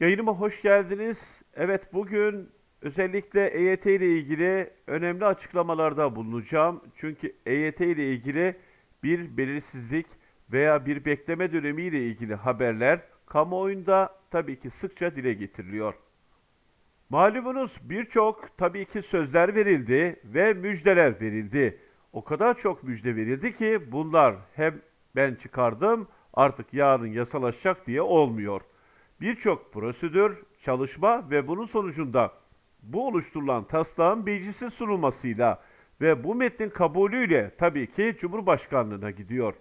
Yayınıma hoş geldiniz. Evet bugün özellikle EYT ile ilgili önemli açıklamalarda bulunacağım. Çünkü EYT ile ilgili bir belirsizlik veya bir bekleme dönemi ile ilgili haberler kamuoyunda tabii ki sıkça dile getiriliyor. Malumunuz birçok tabii ki sözler verildi ve müjdeler verildi. O kadar çok müjde verildi ki bunlar hem ben çıkardım artık yarın yasalaşacak diye olmuyor. Birçok prosedür, çalışma ve bunun sonucunda bu oluşturulan taslağın meclise sunulmasıyla ve bu metnin kabulüyle tabii ki Cumhurbaşkanlığına gidiyor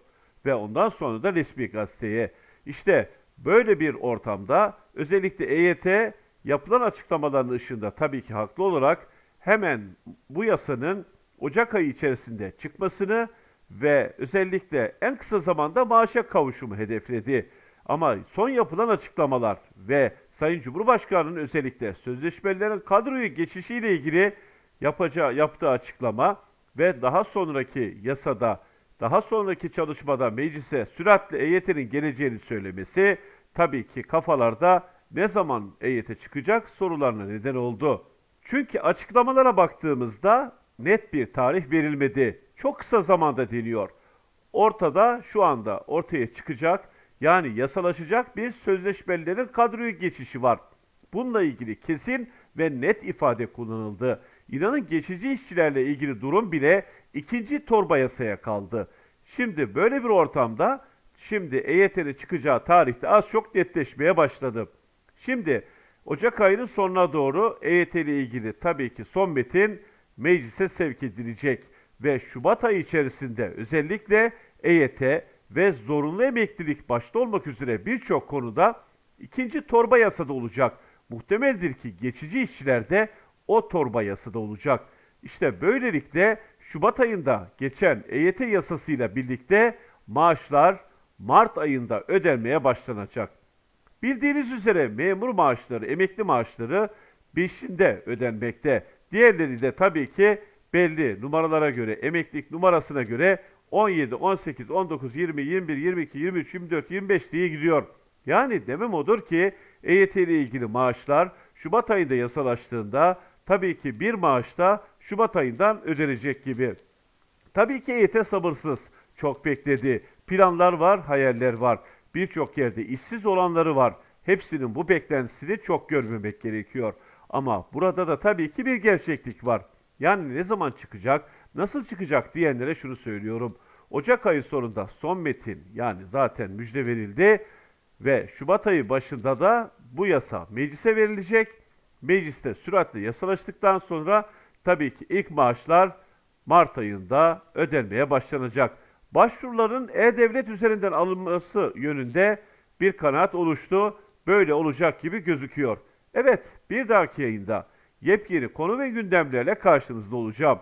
ve ondan sonra da resmi gazeteye. İşte böyle bir ortamda özellikle EYT yapılan açıklamaların ışığında tabii ki haklı olarak hemen bu yasanın Ocak ayı içerisinde çıkmasını ve özellikle en kısa zamanda maaşa kavuşumu hedefledi. Ama son yapılan açıklamalar ve Sayın Cumhurbaşkanı'nın özellikle sözleşmelerin kadroyu geçişiyle ilgili yapacağı yaptığı açıklama ve daha sonraki yasada, daha sonraki çalışmada meclise süratle EYT'nin geleceğini söylemesi tabii ki kafalarda ne zaman EYT çıkacak sorularına neden oldu. Çünkü açıklamalara baktığımızda net bir tarih verilmedi. Çok kısa zamanda deniyor. Ortada şu anda ortaya çıkacak yani yasalaşacak bir sözleşmelerin kadroya geçişi var. Bununla ilgili kesin ve net ifade kullanıldı. İnanın geçici işçilerle ilgili durum bile ikinci torba yasaya kaldı. Şimdi böyle bir ortamda şimdi EYT'nin çıkacağı tarihte az çok netleşmeye başladı. Şimdi Ocak ayının sonuna doğru EYT ile ilgili tabii ki son metin meclise sevk edilecek ve Şubat ayı içerisinde özellikle EYT ve zorunlu emeklilik başta olmak üzere birçok konuda ikinci torba yasada olacak. Muhtemeldir ki geçici işçilerde o torba yasada olacak. İşte böylelikle Şubat ayında geçen EYT yasasıyla birlikte maaşlar Mart ayında ödenmeye başlanacak. Bildiğiniz üzere memur maaşları, emekli maaşları beşinde ödenmekte. Diğerleri de tabii ki belli numaralara göre, emeklilik numarasına göre 17, 18, 19, 20, 21, 22, 23, 24, 25 diye gidiyor. Yani demem odur ki EYT ile ilgili maaşlar Şubat ayında yasalaştığında tabii ki bir maaşta Şubat ayından ödenecek gibi. Tabii ki EYT sabırsız. Çok bekledi. Planlar var, hayaller var. Birçok yerde işsiz olanları var. Hepsinin bu beklentisini çok görmemek gerekiyor. Ama burada da tabii ki bir gerçeklik var. Yani ne zaman çıkacak, nasıl çıkacak diyenlere şunu söylüyorum. Ocak ayı sonunda son metin yani zaten müjde verildi ve Şubat ayı başında da bu yasa meclise verilecek. Mecliste süratle yasalaştıktan sonra tabii ki ilk maaşlar Mart ayında ödenmeye başlanacak. Başvuruların E-Devlet üzerinden alınması yönünde bir kanaat oluştu. Böyle olacak gibi gözüküyor. Evet, bir dahaki yayında yepyeni konu ve gündemlerle karşınızda olacağım.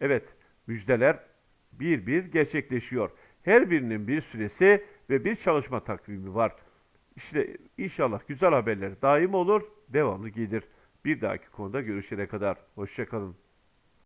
Evet, müjdeler bir bir gerçekleşiyor. Her birinin bir süresi ve bir çalışma takvimi var. İşte inşallah güzel haberler daim olur, devamlı gelir. Bir dahaki konuda görüşene kadar. Hoşçakalın.